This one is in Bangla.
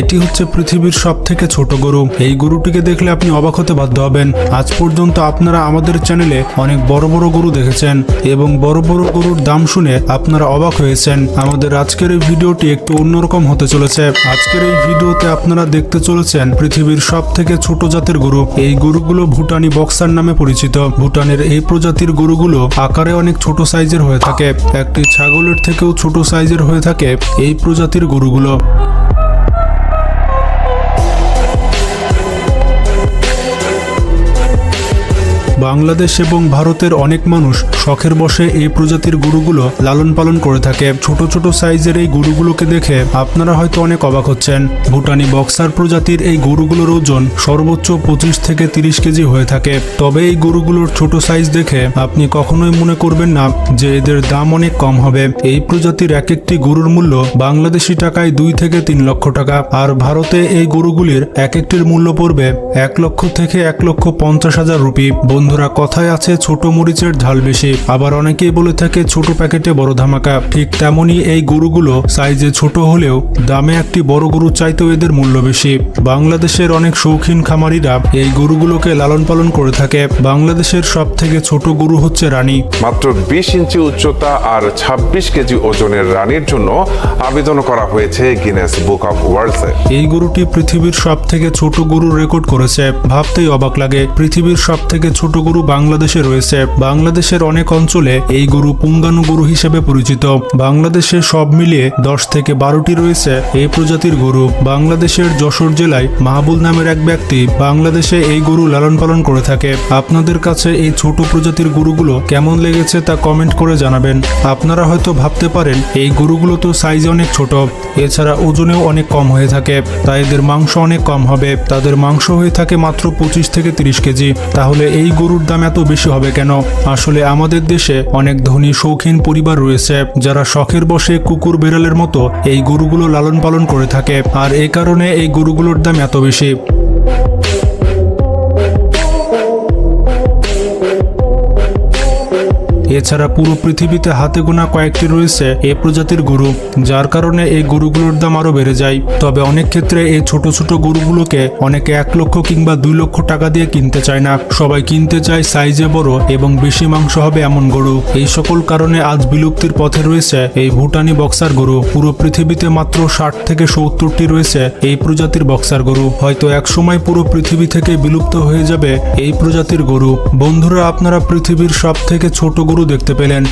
এটি হচ্ছে পৃথিবীর সব থেকে ছোট গরু। এই গরুটিকে দেখলে আপনি অবাক হতে বাধ্য হবেন। আজ পর্যন্ত আপনারা আমাদের চ্যানেলে অনেক বড় বড় গরু দেখেছেন এবং বড় বড় গরুর দাম শুনে আপনারা অবাক হয়েছেন। আমাদের আজকের এই ভিডিওটি একটু অন্যরকম হতে চলেছে। আজকের এই ভিডিওতে আপনারা দেখতে চলেছেন পৃথিবীর সব থেকে ছোট জাতের গরু। এই গরুগুলো ভুটানি বক্সার নামে পরিচিত। ভুটানের এই প্রজাতির গরুগুলো আকারে অনেক ছোট সাইজের হয়ে থাকে। একটি ছাগলের থেকেও ছোট সাইজের হয়ে থাকে এই প্রজাতির গরুগুলো। বাংলাদেশ এবং ভারতের অনেক মানুষ শখের বসে এই প্রজাতির গরুগুলো লালন পালন করে থাকে। ছোট ছোট সাইজের এই গরুগুলোকে দেখে আপনারা হয়তো অনেক অবাক হচ্ছেন। ভুটানি বক্সার প্রজাতির এই গরুগুলোর ওজন সর্বোচ্চ পঁচিশ থেকে তিরিশ কেজি হয়ে থাকে। তবে এই গরুগুলোর ছোট সাইজ দেখে আপনি কখনোই মনে করবেন না যে এদের দাম অনেক কম হবে। এই প্রজাতির এক একটি গরুর মূল্য বাংলাদেশি টাকায় দুই থেকে তিন লক্ষ টাকা। আর ভারতে এই গরুগুলির এক একটির মূল্য পড়বে এক লক্ষ থেকে এক লক্ষ পঞ্চাশ হাজার রুপি। বন্ধুরা কথায় আছে ছোট মরিচের ঝাল বেশি আবার অনেকেই বলে থাকে ছোট প্যাকেটে বড় ধামাকা। ঠিক তেমনই এই গরুগুলো সাইজে ছোট হলেও দামে একটি বড় গরু চাইতেও এদের মূল্য বেশি। বাংলাদেশের অনেক শৌখিন খামারিরা এই গরুগুলোকে লালন পালন করে থাকে। বাংলাদেশের সব থেকে ছোট গরু হচ্ছে রানী। মাত্র বিশ ইঞ্চি উচ্চতা আর ২৬ কেজি ওজনের রানীর জন্য আবেদন করা হয়েছে গিনেস বুক অফ ওয়ার্ল্ডসে এই গরুটি পৃথিবীর সব থেকে ছোট গরুর রেকর্ড করেছে। ভাবতেই অবাক লাগে পৃথিবীর সব থেকে ছোট গরু বাংলাদেশে রয়েছে। বাংলাদেশের অনেক অঞ্চলে এই গরু পুঙ্গানু গরু হিসেবে পরিচিত। বাংলাদেশে সব মিলিয়ে দশ থেকে বারোটি রয়েছে এই প্রজাতির গরু। বাংলাদেশের যশোর জেলায় মাহবুল নামের এক ব্যক্তি বাংলাদেশে এই গরু লালন পালন করে থাকে। আপনাদের কাছে এই ছোট প্রজাতির গরুগুলো কেমন লেগেছে তা কমেন্ট করে জানাবেন। আপনারা হয়তো ভাবতে পারেন, এই গরুগুলো তো সাইজ অনেক ছোট। এছাড়া ওজনেও অনেক কম হয়ে থাকে। তাই এদের মাংস অনেক কম হবে। তাদের মাংস হয়ে থাকে মাত্র পঁচিশ থেকে তিরিশ কেজি। তাহলে এই গরুর দাম এত বেশি হবে কেন? আসলে আমাদের দেশে অনেক ধনী শৌখিন পরিবার রয়েছে, যারা শখের বসে কুকুর বেড়ালের মতো এই গরুগুলো লালন পালন করে থাকে। আর এ কারণে এই গরুগুলোর দাম এত বেশি। এছাড়া পুরো পৃথিবীতে হাতে গোনা কয়েকটি রয়েছে এ প্রজাতির গরু, যার কারণে এই গরুগুলোর দাম আরও বেড়ে যায়। তবে অনেক ক্ষেত্রে এই ছোট ছোট গরুগুলোকে অনেকে এক লক্ষ কিংবা দুই লক্ষ টাকা দিয়ে কিনতে চায় না। সবাই কিনতে চায় সাইজে বড় এবং বেশি মাংস হবে এমন গরু। এই সকল কারণে আজ বিলুপ্তির পথে রয়েছে এই ভুটানি বক্সার গরু। পুরো পৃথিবীতে মাত্র ষাট থেকে সত্তরটি রয়েছে এই প্রজাতির বক্সার গরু। হয়তো এক সময় পুরো পৃথিবী থেকে বিলুপ্ত হয়ে যাবে এই প্রজাতির গরু। বন্ধুরা, আপনারা পৃথিবীর সব থেকে ছোট গরু দেখতে পেলেন।